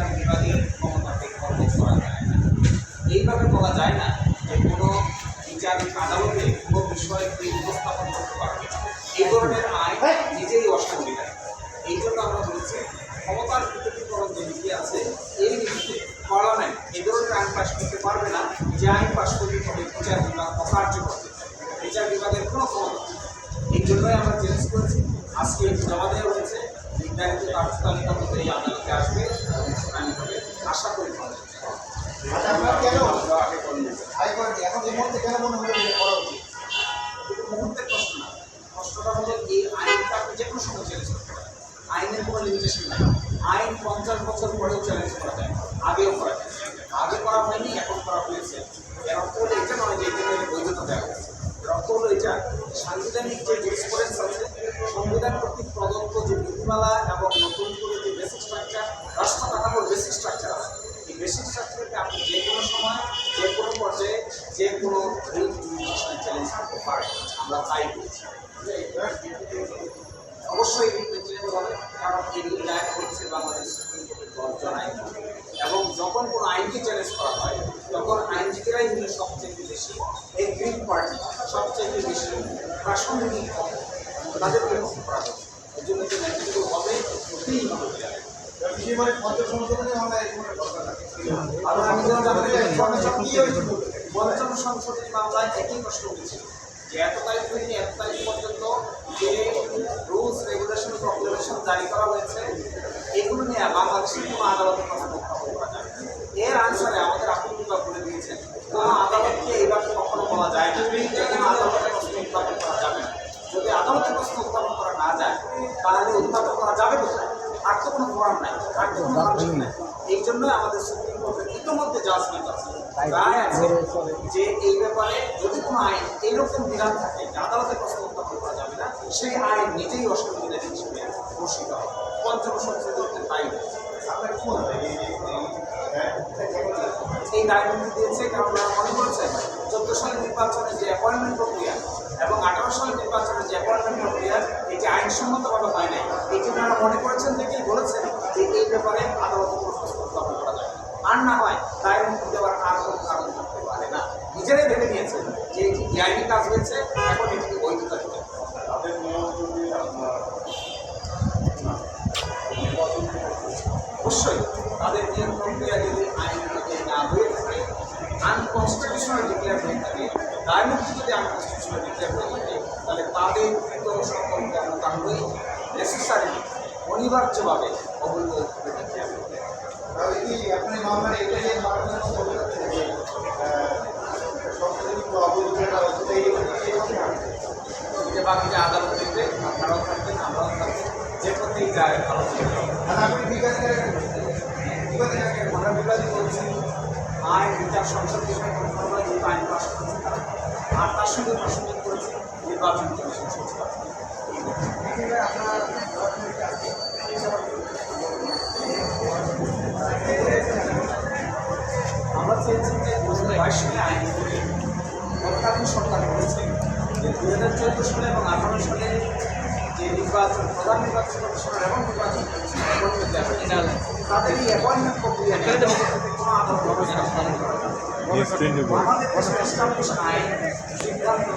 বিচার বিভাগের ক্ষমতাকে খর্ব করা যায় না। এইভাবে বলা যায় না যে কোনো বিচার আদালতে কোনো বিষয়কে উপস্থাপন করতে পারবে এই ধরনের আইন নিজেই অসাংবিধানিক এই জন্য আমরা বলছি ক্ষমতার বিতর্কীকরণ যে নীতি আছে এই নীতিতে পার্লামেন্ট এই ধরনের আইন পাশ করতে পারবে না। যে আইন পাশ করতে হবে বিচার বিভাগ অকার্যকর বিচার বিভাগের কোনো ক্ষমতা এই জন্যই আমরা চেঞ্জ করেছি। আজকে জমা দেওয়া হয়েছে। এই আদালতে আসবে। এবং শুনানি হবে। আশা করি এখন মুহূর্তের প্রশ্ন না। প্রশ্নটা হলো এই আইনটা আপনি যে কোনো সময় চ্যালেঞ্জ করতে পারেন। আইনের কোনো লিমিটেশন নেই। আইন পঞ্চাশ বছর পরেও চ্যালেঞ্জ করা যায়। আগেও করা যায়। আগে করা হয়নি এখন করা হয়েছে। এর অর্থ হলো এটা নয় যে এটা বৈধতা দেওয়া হয়েছে। এর অর্থ হলো এটা সাংবিধানিক যে আছে সংবিধান কর্তৃক প্রদত্ত যে নীতিমালা নতুন করে যে বেসিক স্ট্রাকচার রাষ্ট্র কাঠামোর বেসিক স্ট্রাকচার আছে। এই বেসিক স্ট্রাকচারকে আপনি যে কোনো সময়, যে কোনো পর্যায়ে, যে কোনো চ্যালেঞ্জ করতে পারেন। আমরা তাই বলছি। অবশ্যই রিপ্রেজেন্টেটিভ হবে, কারণ এগুলি দায়ের করছে বাংলাদেশ এবং যখন কোনো আইনকে চ্যালেঞ্জ করা হয়, তখন আইনজীবীরাই হলো সবচেয়ে বেশি এই গ্রিন পার্টি সবচেয়ে বেশি প্রাসঙ্গিক। হবে তাদেরকে লক্ষ্য এই জন্য পঞ্চম সংশোধনী মামলায় একই প্রশ্ন উঠেছিল যে এত তারিখ থেকে এত তারিখ পর্যন্ত যে রুলস, রেগুলেশন, প্রক্লেমেশন জারি করা হয়েছে, এগুলো নিয়ে বাংলাদেশের কোনো আদালতের কথা করা যায় এর আনসারে আমাদের আপিল বিভাগ বলে দিয়েছেন কোনো আদালতকে এইভাবে কখনো বলা যায় না। কোনো আদালতের প্রশ্ন উত্থাপন করা যাবে না। যদি আদালতের প্রশ্ন উত্থাপন করা না যায়, তাহলে উত্থাপন করা যাবে কোথায়? আর তো কোনো ফোরাম নাই। আর তো কোনো ফাংশন নাই। এই জন্য আমাদের সুপ্রিম কোর্টের ইতিমধ্যে জাজমেন্ট আছে। রায় আছে যে এই ব্যাপারে যদি কোনো আইন এইরকম বিধান থাকে যে আদালতে প্রশ্ন উত্থাপন করা যাবে না সেই আইন নিজেই অসংবিধানিক হিসেবে ঘোষিত হবে। পঞ্চম সংশোধনীতে তাই আপনার কি মনে হয়? এই দায়বদ্ধ দিয়েছে কারণ মনে করেছেন? চোদ্দ সালের নির্বাচনে যে অ্যাপয়েন্টমেন্ট প্রক্রিয়া এবং আঠারো সালের নির্বাচনে যে অ্যাপয়েন্টমেন্ট প্রক্রিয়া এটি ভাবে হয় নাই। এই জন্য মনে করেছেন দেখেই বলেছেন যে এই ব্যাপারে আদালত করা যায়। আর না হয় দায়ের মুক্তি দেওয়ার আর কোনো কারণ থাকতে পারে না। নিজেরাই ভেবে নিয়েছেন যে এটি বেআইনি কাজ হয়েছে, এখন কর্মকাণ্ডই নেসেসারি অনিবার্যভাবে অবৈধ করে declare তাহলে কি আপনি মামলার এটাই মামলার বলে যাচ্ছে যে বাকি যে আদালত দেখবে আপনারাও থাকবেন আমরাও থাকবেন যে প্রত্যেক যায় আলোচনা আর আপনি বিকাশের বিকাশের আমরা বিবাদী বলছি আইন বিচার সংসদ বিষয়ে আইন পাশ করেছে আর তার সঙ্গে প্রাসঙ্গিক করেছে নির্বাচন কমিশন সংস্থা আমরা চেয়েছি যে দু হাজার বাইশ সালে আইন করে তৎকালীন সরকার করেছে যে দু হাজার চোদ্দ সালে এবং আঠারো সালে যে নির্বাচন প্রধান নির্বাচন কমিশনার এবং নির্বাচন কমিশনার তাদের এই অ্যাপয়েন্টমেন্ট প্রক্রিয়া কোনো হবে না। আমাদের দেশের established আইন, সিদ্ধান্ত